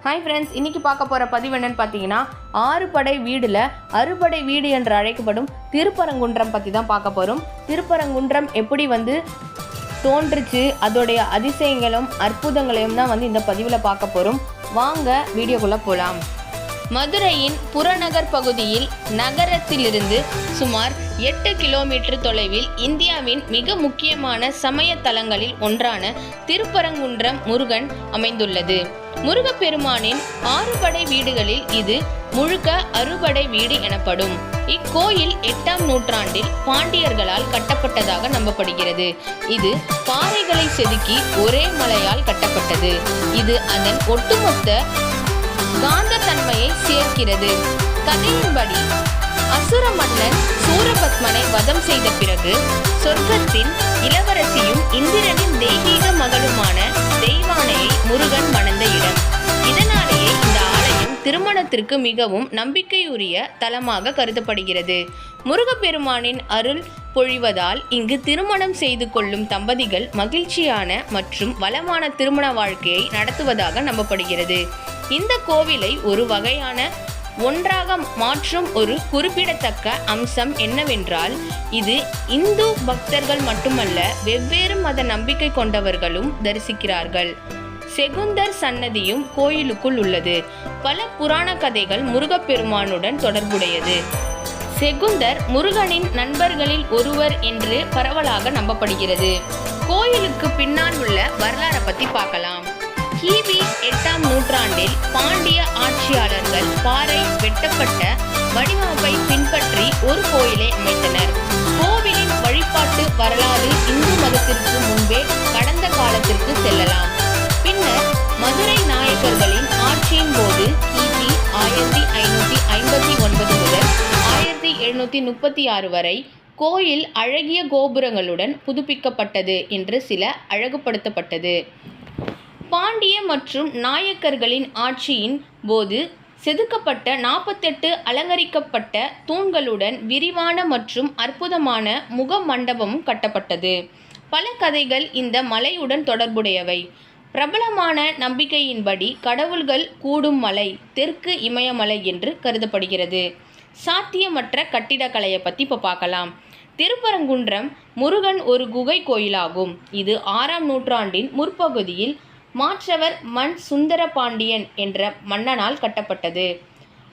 Hi friends இன்றைக்கி பார்க்க போகிற பதிவு என்னென்னு பார்த்தீங்கன்னா ஆறுபடை வீடில் அறுபடை வீடு என்று அழைக்கப்படும் திருப்பரங்குன்றம் பற்றி தான் பார்க்க போகிறோம் திருப்பரங்குன்றம் எப்படி வந்து தோன்றுச்சு அதோடைய அதிசயங்களும் அற்புதங்களையும் தான் வந்து இந்த பதிவில் பார்க்க போகிறோம் வாங்க வீடியோக்குள்ளே போகலாம் மதுரையின் புறநகர் பகுதியில் நகரத்திலிருந்து சுமார் எட்டு கிலோமீட்டர் தொலைவில் இந்தியாவின் மிக முக்கியமான சமய தலங்களில் ஒன்றான திருப்பரங்குன்றம் முருகன் அமைந்துள்ளது. முருகப்பெருமானின் ஆறுபடை வீடுகளில் இது முழுக்க அறுபடை வீடு எனப்படும். இக்கோயில் எட்டாம் நூற்றாண்டில் பாண்டியர்களால் கட்டப்பட்டதாக நம்பப்படுகிறது. இது பாறைகளை செதுக்கி ஒரே மலையால் கட்டப்பட்டது. இது அதன் ஒட்டுமொத்த காந்த தன்மையை சேர்க்கிறது. கதையின்படி அசுர மன்னன் சூரபத்மனை வதம் செய்த பிறகு சொர்க்கத்தின் இளவரசியும் இந்திரனின் தெய்வீக மகளுமான தெய்வானையை முருகன் மணந்த இடம். இதனாலேயே இந்த ஆலயம் திருமணத்திற்கு மிகவும் நம்பிக்கையுரிய தலமாக கருதப்படுகிறது. முருகப்பெருமானின் அருள் பொழிவதால் இங்கு திருமணம் செய்து கொள்ளும் தம்பதிகள் மகிழ்ச்சியான மற்றும் வளமான திருமண வாழ்க்கையை நடத்துவதாக நம்பப்படுகிறது. இந்த கோவிலை ஒரு வகையான ஒன்றாக மாற்றும் ஒரு குறிப்பிடத்தக்க அம்சம் என்னவென்றால் இது இந்து பக்தர்கள் மட்டுமல்ல வெவ்வேறு மத நம்பிக்கை கொண்டவர்களும் தரிசிக்கிறார்கள். செகுந்தர் சன்னதியும் கோயிலுக்குள் உள்ளது. பல புராண கதைகள் முருகப்பெருமானுடன் தொடர்புடையது. செகுந்தர் முருகனின் நண்பர்களில் ஒருவர் என்று பரவலாக நம்பப்படுகிறது. கோயிலுக்கு பின்னால் உள்ள வரலாறை பத்தி பார்க்கலாம். கிபி எட்டாம் நூற்றாண்டில் பாண்டிய ஆட்சியாளர்கள் பாறை வெட்டப்பட்ட வடிவமைப்பை பின்பற்றி ஒரு கோயிலை அமைத்தனர். கோவிலின் வழிபாட்டு வரலாறு இந்து மதத்திற்கு முன்பே கடந்த காலத்திற்கு செல்லலாம். பின்னர் மதுரை நாயக்கர்களின் ஆட்சியின் போது கிபி ஆயிரத்தி ஐநூற்றி ஐம்பத்தி ஒன்பது முதல் ஆயிரத்தி எழுநூற்றி முப்பத்தி ஆறு வரை கோயில் அழகிய கோபுரங்களுடன் புதுப்பிக்கப்பட்டது என்று சில அழகுபடுத்தப்பட்டது. பாண்டிய மற்றும் நாயக்கர்களின் ஆட்சியின் போது செதுக்கப்பட்ட நாற்பத்தெட்டு அலங்கரிக்கப்பட்ட தூண்களுடன் விரிவான மற்றும் அற்புதமான முக மண்டபமும் கட்டப்பட்டது. பல கதைகள் இந்த மலையுடன் தொடர்புடையவை. பிரபலமான நம்பிக்கையின்படி கடவுள்கள் கூடும் மலை தெற்கு இமயமலை என்று கருதப்படுகிறது. சாத்தியமற்ற கட்டிடக்கலையை பற்றி இப்போ பார்க்கலாம் திருப்பரங்குன்றம் முருகன் ஒரு குகை கோயிலாகும். இது ஆறாம் நூற்றாண்டின் முற்பகுதியில் மாற்றவர் மண் சுந்தர பாண்டியன் என்ற மன்னனால் கட்டப்பட்டது.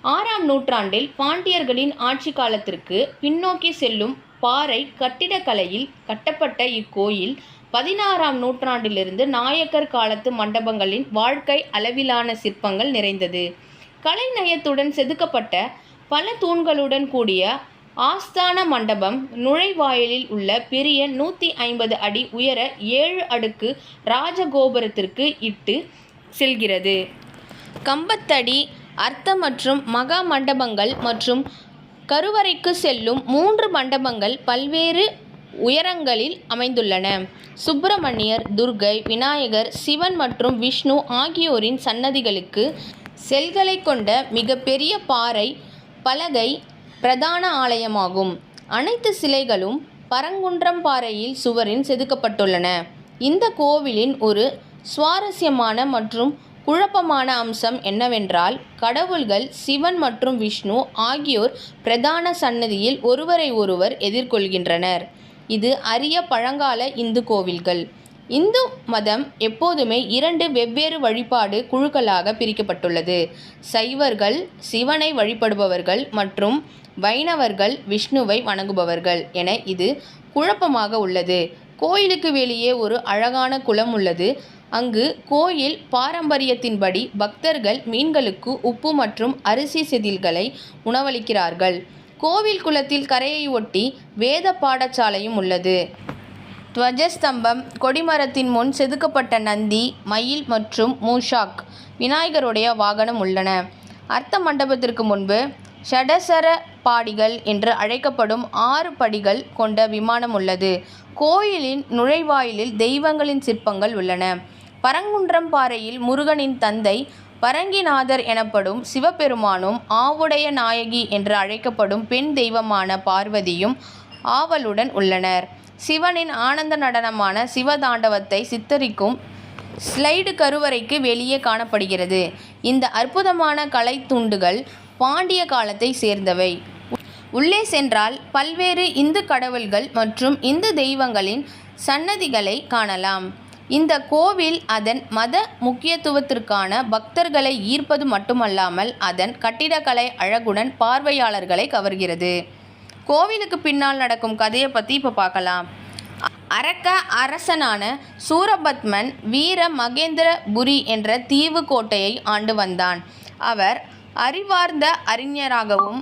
ஆறாம் நூற்றாண்டில் பாண்டியர்களின் ஆட்சி காலத்திற்கு பின்னோக்கி செல்லும் பாறை கட்டிடக்கலையில் கட்டப்பட்ட இக்கோயில் பதினாறாம் நூற்றாண்டிலிருந்து நாயக்கர் காலத்து மண்டபங்களின் வாழ்க்கை அளவிலான சிற்பங்கள் நிறைந்தது. கலைநயத்துடன் செதுக்கப்பட்ட பல தூண்களுடன் கூடிய ஆஸ்தான மண்டபம் நுழைவாயிலில் உள்ள பெரிய நூற்றி ஐம்பது அடி உயர ஏழு அடுக்கு ராஜகோபுரத்திற்கு இட்டு செல்கிறது. கம்பத்தடி அர்த்த மற்றும் மகா மண்டபங்கள் மற்றும் கருவறைக்கு செல்லும் மூன்று மண்டபங்கள் பல்வேறு உயரங்களில் அமைந்துள்ளன. சுப்பிரமணியர் துர்கை விநாயகர் சிவன் மற்றும் விஷ்ணு ஆகியோரின் சன்னதிகளுக்கு செல்களை கொண்ட மிகப்பெரிய பாறை பலகை பிரதான ஆலயமாகும். அனைத்து சிலைகளும் பரங்குன்றம் பாறையில் சுவரில் செதுக்கப்பட்டுள்ளன. இந்த கோவிலின் ஒரு சுவாரஸ்யமான மற்றும் குழப்பமான அம்சம் என்னவென்றால் கடவுள்கள் சிவன் மற்றும் விஷ்ணு ஆகியோர் பிரதான சன்னதியில் ஒருவரை ஒருவர் எதிர்கொள்கின்றனர். இது அரிய பழங்கால இந்து கோவில்கள். இந்து மதம் எப்போதுமே இரண்டு வெவ்வேறு வழிபாடு குழுக்களாக பிரிக்கப்பட்டுள்ளது. சைவர்கள் சிவனை வழிபடுபவர்கள் மற்றும் வைணவர்கள் விஷ்ணுவை வணங்குபவர்கள் என இது குழப்பமாக உள்ளது. கோயிலுக்கு வெளியே ஒரு அழகான குளம் உள்ளது. அங்கு கோயில் பாரம்பரியத்தின்படி பக்தர்கள் மீன்களுக்கு உப்பு மற்றும் அரிசி செதில்களை உணவளிக்கிறார்கள். கோவில் குளத்தில் கரையை ஒட்டி வேத பாடசாலையும் உள்ளது. துவஜஸ்தம்பம் கொடிமரத்தின் முன் செதுக்கப்பட்ட நந்தி மயில் மற்றும் மூஷாக் விநாயகருடைய வாகனம் உள்ளன. அர்த்த மண்டபத்திற்கு முன்பு ஷடசர பாடிகள் என்று அழைக்கப்படும் ஆறு படிகள் கொண்ட விமானம் உள்ளது. கோயிலின் நுழைவாயிலில் தெய்வங்களின் சிற்பங்கள் உள்ளன. பரங்குன்றம் பாறையில் முருகனின் தந்தை பரங்கிநாதர் எனப்படும் சிவபெருமானும் ஆவுடைய நாயகி என்று அழைக்கப்படும் பெண் தெய்வமான பார்வதியும் ஆவலுடன் உள்ளனர். சிவனின் ஆனந்த நடனமான சிவதாண்டவத்தை சித்தரிக்கும் ஸ்லைடு கருவறைக்கு வெளியே காணப்படுகிறது. இந்த அற்புதமான கலைத் துண்டுகள் பாண்டிய காலத்தை சேர்ந்தவை. உள்ளே சென்றால் பல்வேறு இந்து கடவுள்கள் மற்றும் இந்து தெய்வங்களின் சன்னதிகளை காணலாம். இந்த கோவில் அதன் மத முக்கியத்துவத்திற்கான பக்தர்களை ஈர்ப்பது மட்டுமல்லாமல் அதன் கட்டிடக்கலை அழகுடன் பார்வையாளர்களை கவர்கிறது. கோவிலுக்கு பின்னால் நடக்கும் கதையை பற்றி இப்போ பார்க்கலாம். அரக்க அரசனான சூரபத்மன் வீர மகேந்திரபுரி என்ற தீவு கோட்டையை ஆண்டு வந்தான். அவர் அறிவார்ந்த அறிஞராகவும்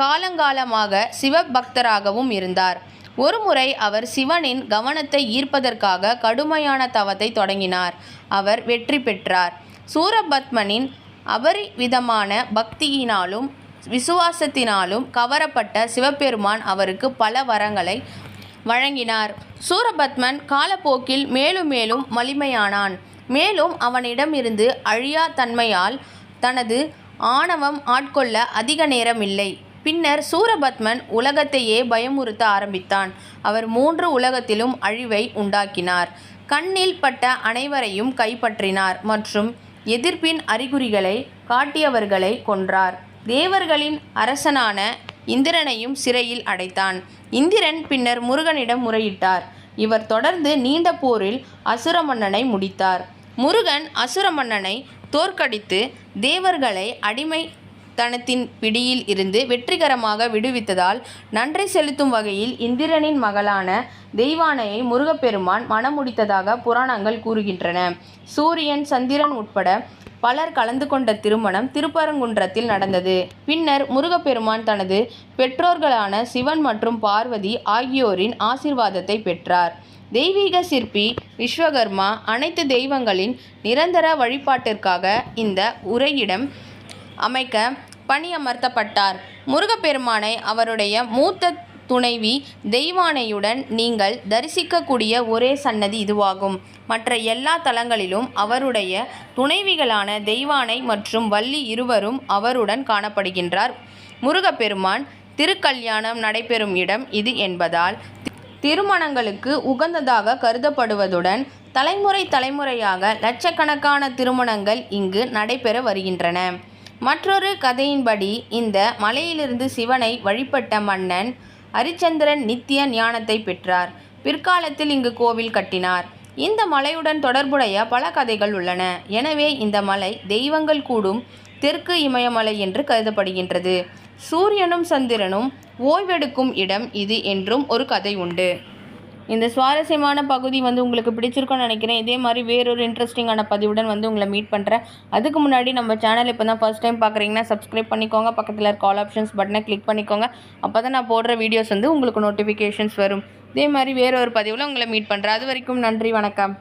காலங்காலமாக சிவபக்தராகவும் இருந்தார். ஒருமுறை அவர் சிவனின் கவனத்தை ஈர்ப்பதற்காக கடுமையான தவத்தை தொடங்கினார். அவர் வெற்றி பெற்றார். சூரபத்மனின் அபரிவிதமான பக்தியினாலும் விசுவாசத்தினாலும் கவரப்பட்ட சிவபெருமான் அவருக்கு பல வரங்களை வழங்கினார். சூரபத்மன் காலப்போக்கில் மேலும் மேலும் வலிமையானான் மேலும் அவனிடமிருந்து அழியா தன்மையால் தனது ஆணவம் ஆட்கொள்ள அதிக நேரம் இல்லை பின்னர் சூரபத்மன் உலகத்தையே பயமுறுத்த ஆரம்பித்தான். அவர் மூன்று உலகத்திலும் அழிவை உண்டாக்கினார். கண்ணில் பட்ட அனைவரையும் கைப்பற்றினார் மற்றும் எதிர்ப்பின் அறிகுறிகளை காட்டியவர்களை கொன்றார். தேவர்களின் அரசனான இந்திரனையும் சிறையில் அடைத்தான். இந்திரன் பின்னர் முருகனிடம் முறையிட்டார். இவர் தொடர்ந்து நீண்ட போரில் அசுர மன்னனை முடித்தார். முருகன் அசுர மன்னனை தோற்கடித்து தேவர்களை அடிமைத்தனத்தின் பிடியில் இருந்து வெற்றிகரமாக விடுவித்ததால் நன்றி செலுத்தும் வகையில் இந்திரனின் மகளான தெய்வானையை முருகப்பெருமான் மனமுடித்ததாக புராணங்கள் கூறுகின்றன. சூரியன் சந்திரன் உட்பட பலர் கலந்து கொண்ட திருமணம் திருப்பரங்குன்றத்தில் நடந்தது. பின்னர் முருகப்பெருமான் தனது பெற்றோர்களான சிவன் மற்றும் பார்வதி ஆகியோரின் ஆசிர்வாதத்தை பெற்றார். தெய்வீக சிற்பி விஸ்வகர்மா அனைத்து தெய்வங்களின் நிரந்தர வழிபாட்டிற்காக இந்த உரையிடம் அமைக்க பணியமர்த்தப்பட்டார். முருகப்பெருமானை அவருடைய மூத்த துணைவி தெய்வானையுடன் நீங்கள் தரிசிக்கக்கூடிய ஒரே சன்னதி இதுவாகும். மற்ற எல்லா தலங்களிலும் அவருடைய துணைவிகளான தெய்வானை மற்றும் வள்ளி இருவரும் அவருடன் காணப்படுகின்றார். முருகப்பெருமான் திருக்கல்யாணம் நடைபெறும் இடம் இது என்பதால் திருமணங்களுக்கு உகந்ததாக கருதப்படுவதுடன் தலைமுறை தலைமுறையாக லட்சக்கணக்கான திருமணங்கள் இங்கு நடைபெற வருகின்றன. மற்றொரு கதையின்படி இந்த மலையிலிருந்து சிவனை வழிபட்ட மன்னன் ஹரிச்சந்திரன் நித்திய ஞானத்தை பெற்றார். பிற்காலத்தில் இங்கு கோவில் கட்டினார். இந்த மலையுடன் தொடர்புடைய பல கதைகள் உள்ளன. எனவே இந்த மலை தெய்வங்கள் கூடும் தெற்கு இமயமலை என்று கருதப்படுகின்றது. சூரியனும் சந்திரனும் ஓய்வெடுக்கும் இடம் இது என்றும் ஒரு கதை உண்டு. இந்த சுவாரஸ்யமான பகுதி வந்து உங்களுக்கு பிடிச்சிருக்கும்னு நினைக்கிறேன். இதே மாதிரி வேறொரு இன்ட்ரெஸ்டிங்கான பதிவுடன் வந்து உங்களை மீட் பண்ணுறேன் அதுக்கு முன்னாடி நம்ம சேனல் இப்போ தான் ஃபஸ்ட் டைம் பார்க்குறீங்கன்னா சப்ஸ்கிரைப் பண்ணிக்கோங்க. பக்கத்தில் இருக்க ஆல் ஆப்ஷன்ஸ் பட்டனை கிளிக் பண்ணிக்கோங்க. அப்போ தான் நான் போடுற வீடியோஸ் வந்து உங்களுக்கு நோட்டிஃபிகேஷன்ஸ் வரும். இதே மாதிரி வேறொரு பதிவில் உங்களை மீட் பண்ணுறேன் அது வரைக்கும் நன்றி வணக்கம்.